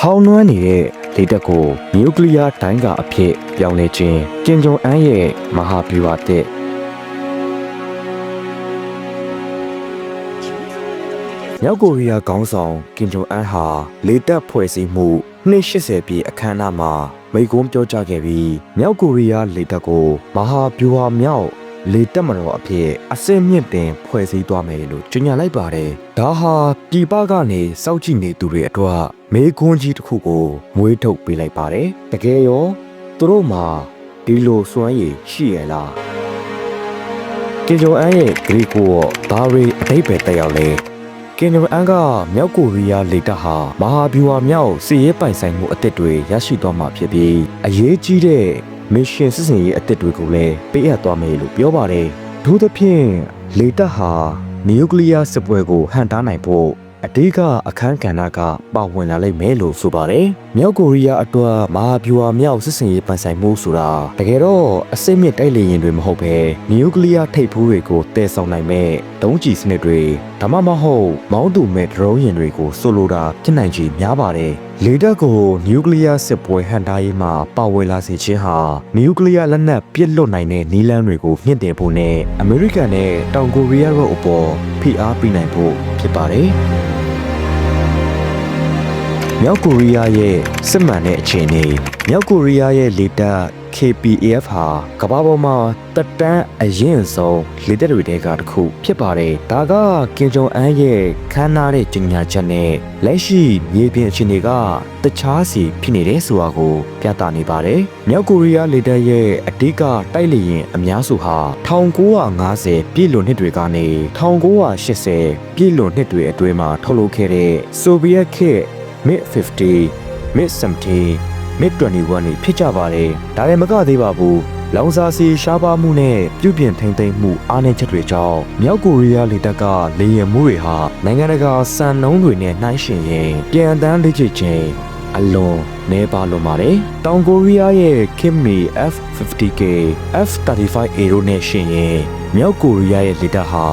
ဟောင်းနွမ်းနေတဲ့လေတက်ကိုနျူကလ িয়ার တိုင်းကအဖြစ်ပြောင်းလဲခြင်းကင်ဂျုံအန်ရဲ့မဟာဗျူဟာတဲ့မြောက်ကိုရီးယားခေါင်းဆောင်ကင်ဂျုံအန်ဟာလေတပ်ဖွဲ့စည်းမှု280ပြည့်အခမ်းအနားမှာမိန့်ခွန်းပြောကြားခဲ့ပြီးမြောက်ကိုရီးယားလေတပ်ကိုမဟာဗျူဟာမြောက်လေတပ်မတော်အဖြစ်အစင်းမြင့်တင်ဖွဲ့စည်းသွားမယ်လို့ကြေညာလိုက်ပါတယ်။ဒါဟာပြည်ပကနေစောက်ကြည့်နေသူတွေအတွက် မေခွန်းကြီးတစ်ခုကိုမွေးထုတ်ပေးလိုက်ပါတယ်။တကယ်ရောသူတို့မှာဒီလိုစွမ်းရည်ရှိရလား။ကင်ဂျုံအန်ရဲ့ဂရီကိုဘာရီအတိတ်ပဲတက်ရောက်လဲ။ကင်ဂျုံအန်ကမြောက်ကိုရီးယားလေတပ်ဟာမဟာဗျူဟာမြောက်စစ်ရေးပိုင်ဆိုင်မှုအသစ်တွေရရှိသွားမှာဖြစ်ပြီးအရေးကြီးတဲ့မစ်ရှင်စစ်စင်ရေးအသစ်တွေကိုလည်းပေးအပ်သွားမယ်လို့ပြောပါတယ်။ထို့သဖြင့်လေတပ်ဟာနျူကလ িয়ার စစ်ပွဲကိုဟန်တားနိုင်ဖို့ အဓိကအခန်းကဏ္ဍကပါဝင်လာလိမ့်မယ်လို့ဆိုပါတယ်။မြောက်ကိုရီးယားအတွက်မဟာဗျူဟာမြောက်စစ်စင်ရေးပိုင်ဆိုင်မှုဆိုတာတကယ်တော့အစိမ့်မြင့်တိုက်လေယာဉ်တွေမဟုတ်ဘဲနျူကလ িয়ার ထိပ်ဖူးတွေကိုတည်ဆောင်နိုင်မဲ့ဒုံးကျည်စနစ်တွေဒါမှမဟုတ်မောင်းသူမဲ့ဒရုန်းယာဉ်တွေကိုဆိုလိုတာဖြစ်နိုင်ခြေများပါတယ်။လေတပ်ကိုနျူကလ িয়ার စစ်ပွဲဟန်တားရေးမှာပါဝင်လာစေခြင်းဟာနျူကလ িয়ার လက်နက်ပစ်လွတ်နိုင်တဲ့နည်းလမ်းတွေကိုမြင့်တင်ဖို့နဲ့အမေရိကန်နဲ့တောင်ကိုရီးယားတို့အပေါ်ဖိအားပေးနိုင်ဖို့ဖြစ်ပါတယ်။ မြောက်ကိုရီးယားရဲ့စစ်မှန်တဲ့အခြေအနေမြောက်ကိုရီးယားရဲ့လေတပ် KPAF ဟာကမ္ဘာပေါ်မှာတက်တန်းအရင်ဆုံးလေတပ်တွေတဲကတစ်ခုဖြစ်ပါတယ်။ဒါကကင်ဂျုံအန်ရဲ့ခမ်းနားတဲ့ကြီးညာချက်နဲ့လက်ရှိမြေပြင်အခြေအနေကတခြားစီဖြစ်နေတဲ့ဆိုတာကိုပြသနေပါတယ်။မြောက်ကိုရီးယားလေတပ်ရဲ့အဓိကတိုက်လေယာဉ်အများစုဟာ1950ပြည့်လွန်နှစ်တွေကနေ1980ပြည့်လွန်နှစ်တွေအတွင်းမှာထုတ်လုပ်ခဲ့တဲ့ဆိုဗီယက်ခေတ် mid 50 mid 70 mid 21နေဖြစ်ကြပါတယ်ဒါလည်းမကသေးပါဘူးလောင်စာစီရှားပါမှုနဲ့ပြုပြင်ထိန်သိမ်းမှုအားနည်းချက်တွေကြောင့်မြောက်ကိုရီးယားလေတပ်ကလေယာဉ်မှုတွေဟာနိုင်ငံတကာစံနှုန်းတွေနဲ့နှိုင်းယှဉ်ရင်ပြန်တန်းလေးချခြင်းအလွန်နေပါလွန်ပါတယ်။တောင်ကိုရီးယားရဲ့ Kimmy F50K F35A တို့နဲ့ရှင်ရင်မြောက်ကိုရီးယားရဲ့လေတပ်ဟာ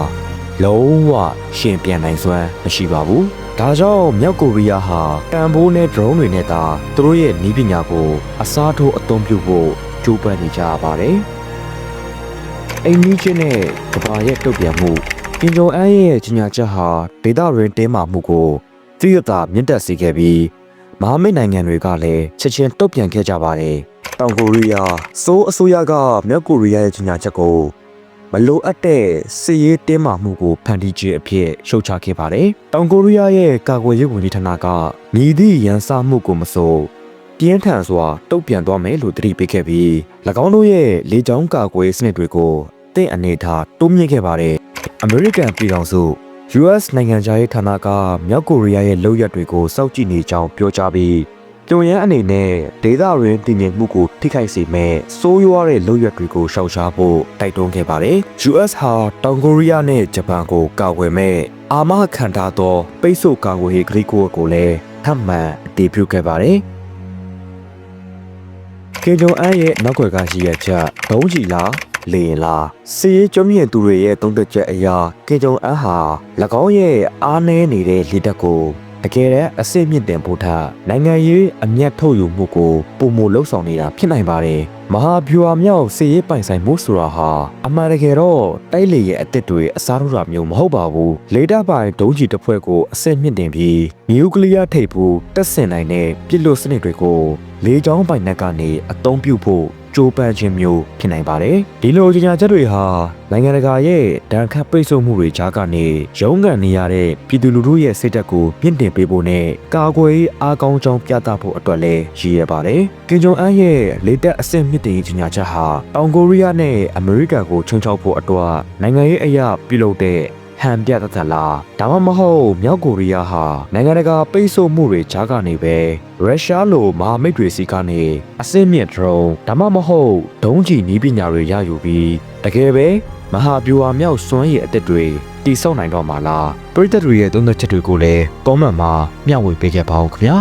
လုံးဝရှင်ပြန်နိုင်စွမ်းမရှိပါဘူး။ဒါကြောင့်မြောက်ကိုရီးယားဟာတန်ဖိုးနဲ့ drone တွေနဲ့သာသူတို့ရဲ့နည်းပညာကိုအစားထိုးအသုံးပြုဖို့ကြိုးပမ်းနေကြရပါတယ်။အိမ်နီးချင်းနဲ့ကဘာရဲ့တုတ်ပြန်မှုကင်ဂျုံအန်ရဲ့ကြီးညာချက်ဟာဒေသရင်းတင်းမာမှုကိုသိရတာမြင့်တက်စေခဲ့ပြီးမဟာမိတ်နိုင်ငံတွေကလည်းချက်ချင်းတုတ်ပြန်ခဲ့ကြပါတယ်။တောင်ကိုရီးယားစိုးအစိုးရကမြောက်ကိုရီးယားရဲ့ကြီးညာချက်ကို မလိုအပ်တဲ့စစ်ရေးတင်းမာမှုကိုဖန်တီးခြင်းအဖြစ်ရှုတ်ချခဲ့ပါတယ်။တောင်ကိုရီးယားရဲ့ကာကွယ်ရေးဝန်ကြီးဌာနကမြည်သည့်ရန်စမှုကိုမဆိုပြင်းထန်စွာတုံ့ပြန်သွားမယ်လို့တတိပေးခဲ့ပြီး၎င်းတို့ရဲ့လေကြောင်းကာကွယ်ရေးစနစ်တွေကိုတင့်အနေထားတိုးမြင့်ခဲ့ပါတယ်။ American ပြည်ထောင်စု US နိုင်ငံခြားရေးဌာနကမြောက်ကိုရီးယားရဲ့လုပ်ရက်တွေကိုစောင့်ကြည့်နေကြောင်းပြောကြားပြီး တွန်ရန်အနေနဲ့ဒေသရင်းတည်ငြိမ်မှုကိုထိခိုက်စေမဲ့စိုးရွားတဲ့လုပ်ရက်တွေကိုရှောင်ရှားဖို့တိုက်တွန်းခဲ့ပါတယ်။ US ဟာတောင်ကိုရီးယားနဲ့ဂျပန်ကိုကာကွယ်မဲ့အာမခံထားသောပိတ်ဆို့ကာကွယ်ရေးဂရိကိုကိုလည်းထပ်မံအတည်ပြုခဲ့ပါတယ်။ကင်ဂျုံအန်ရဲ့နောက်ွယ်ကရှိရချက်ဒုံးကြီးလားလေရင်လားစီရေးကျွမ်းမြင့်သူတွေရဲ့သုံးသက်ချက်အရာကင်ဂျုံအန်ဟာ၎င်းရဲ့အားနည်းနေတဲ့လေတပ်ကို တကယ်တမ်းအစစ်မြင့်တင်ဖို့ထက်နိုင်ငံရေးအမျက်ထုတ်ယူမှုကိုပုံမလှုပ်ဆောင်နေတာဖြစ်နိုင်ပါတယ်မဟာဗျူဟာမြောက်စီရေးပိုင်ဆိုင်မှုဆိုတာဟာအမှန်တကယ်တော့တိုက်လေရဲ့အစ်စ်တွေအစားထိုးတာမျိုးမဟုတ်ပါဘူးလေတပ်ပိုင်ဒုံးကျည်တစ်ဖွဲ့ကိုအစစ်မြင့်တင်ပြီးနျူကလ িয়ার ထိပ်ဖူးတက်ဆင်နိုင်တဲ့ပြစ်လို့စနစ်တွေကိုလေကြောင်းပိုင်နက်ကနေအသုံးပြုဖို့ ကြိုးပမ်းခြင်းမျိုးဖြစ်နိုင်ပါတယ်။ဒီလိုကြေညာချက်တွေဟာနိုင်ငံတကာရဲ့ဒဏ်ခတ်ပိတ်ဆို့မှုတွေကြားကနေရုန်းကန်နေရတဲ့ပြည်သူလူထုရဲ့စိတ်ဓာတ်ကိုမြင့်တင်ပေးဖို့နဲ့ကာကွယ်ရေးအားကောင်းကြောင်းပြသဖို့အတွက်လည်းရည်ရပါတယ်။ကင်ဂျုံအန်ရဲ့လေတပ်အဆင့်မြင့်တင်ရေးကြေညာချက်ဟာတောင်ကိုရီးယားနဲ့အမေရိကန်ကိုချုံချောက်ဖို့အတွက်နိုင်ငံရေးအရာပြုလုပ်တဲ့ ဟန်ပြတတ်သလားဒါမှမဟုတ်မြောက်ကိုရီးယားဟာနိုင်ငံတကာပိတ်ဆို့မှုတွေကြားကနေပဲရုရှားလိုမဟာမိတ်တွေစီကနေအစင်းမြင့် drone ဒါမှမဟုတ်ဒုံးကျည်နည်းပညာတွေရယူပြီးတကယ်ပဲမဟာဗျူဟာမြောက်စွမ်းရည်အသစ်တွေတိစောက်နိုင်တော့မှာလားပရိသတ်တွေရဲ့သုံးသက်ချက်တွေကိုလည်း comment မှာမျှဝေပေးခဲ့ပါဦးခင်ဗျာ